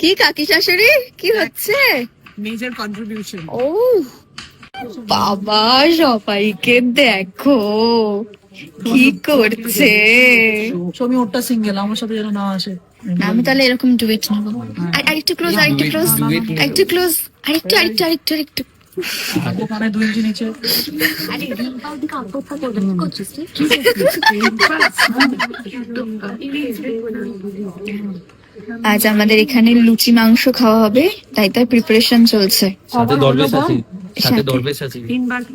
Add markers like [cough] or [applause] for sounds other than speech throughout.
কি কাকি শাশুড়ি? কি হচ্ছে? মেজর কন্ট্রিবিউশন ও বাবা সবাইকে দেখো। কি করছে? ছবি ওরটা সিঙ্গেল আমার সাথে যেন না আসে। আমি তাহলে এরকম ডুয়েট নেব। আর আরেকটু ক্লোজ আরেকটু ক্লোজ আরেকটু ক্লোজ আরেকটু আরেকটু আরেকটু আরেকটু। আজ আমাদের এখানে লুচি মাংস খাওয়া হবে তাই তার প্রিপারেশন চলছে। সাথে দরবেশ আছে সাথে সাথে। দরবেশ আছে।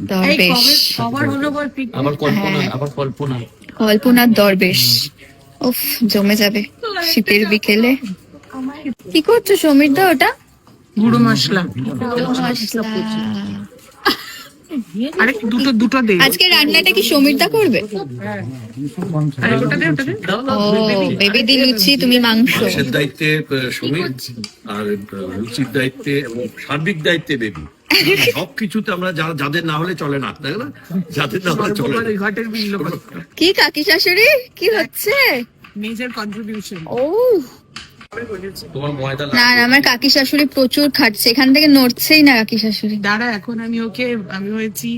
দরবেশ। খবর হলো বল কল্পনা হ্যাঁ। কল্পনা। কল্পনার দরবেশ। উফ জমে যাবে শীতের বিকেলে। কি করছ সমীর দা ওটা? গুঁড়ো মশলা। আরে দুটো দুটো দে। আজকে রান্নাটা কি সমীর দা করবে? বেবি দি লুচি তুমি মাংস। মাংসের দায়িত্বে সমীর আর রুচির দায়িত্বে এবং সার্বিক দায়িত্বে বেবি। [laughs] সবকিছুতে আমরা যা- যাদের না হলে চলে না তাই না? যাদের না হলে চলে কি কাকি শাশুড়ি? কি হচ্ছে? মেজর কন্ট্রিবিউশন ও না না আমার কাকি শাশুড়ি প্রচুর খাটছে এখান থেকে নড়ছেই না কাকি শাশুড়ি। দাঁড়া এখন আমি ওকে আমি হয়েছি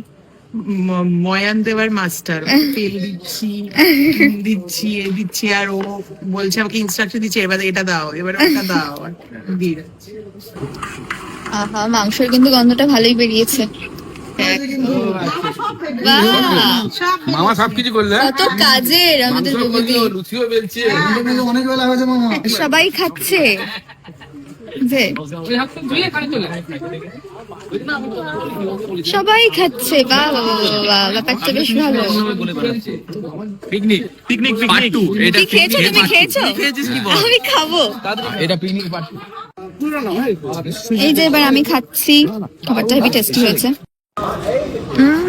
ময়ান দেওয়ার মাস্টার। তেল দিচ্ছি দিচ্ছি এ দিচ্ছি আর ও বলছে আমাকে ইনস্ট্রাকশন দিচ্ছে এবার এটা দাও এবার ওটা দাও। আর দিয়ে। আহা মাংসের কিন্তু গন্ধটা ভালোই বেরিয়েছে। মামা সবকিছু করলে? কত কাজের আমাদের লুচিও বেলছে। অনেক বেলা হয়েছে মামা সবাই খাচ্ছে। সবাই খাচ্ছে ব্যাপারটা বেশ ভালো। পিকনিক পিকনিক পিকনিক এটা খেয়েছো? তুমি খেয়েছো? আমি খাব। এটা পিকনিক এই যে এবার আমি খাচ্ছি। খাবারটা হেভি টেস্টি হয়েছে। 嗯。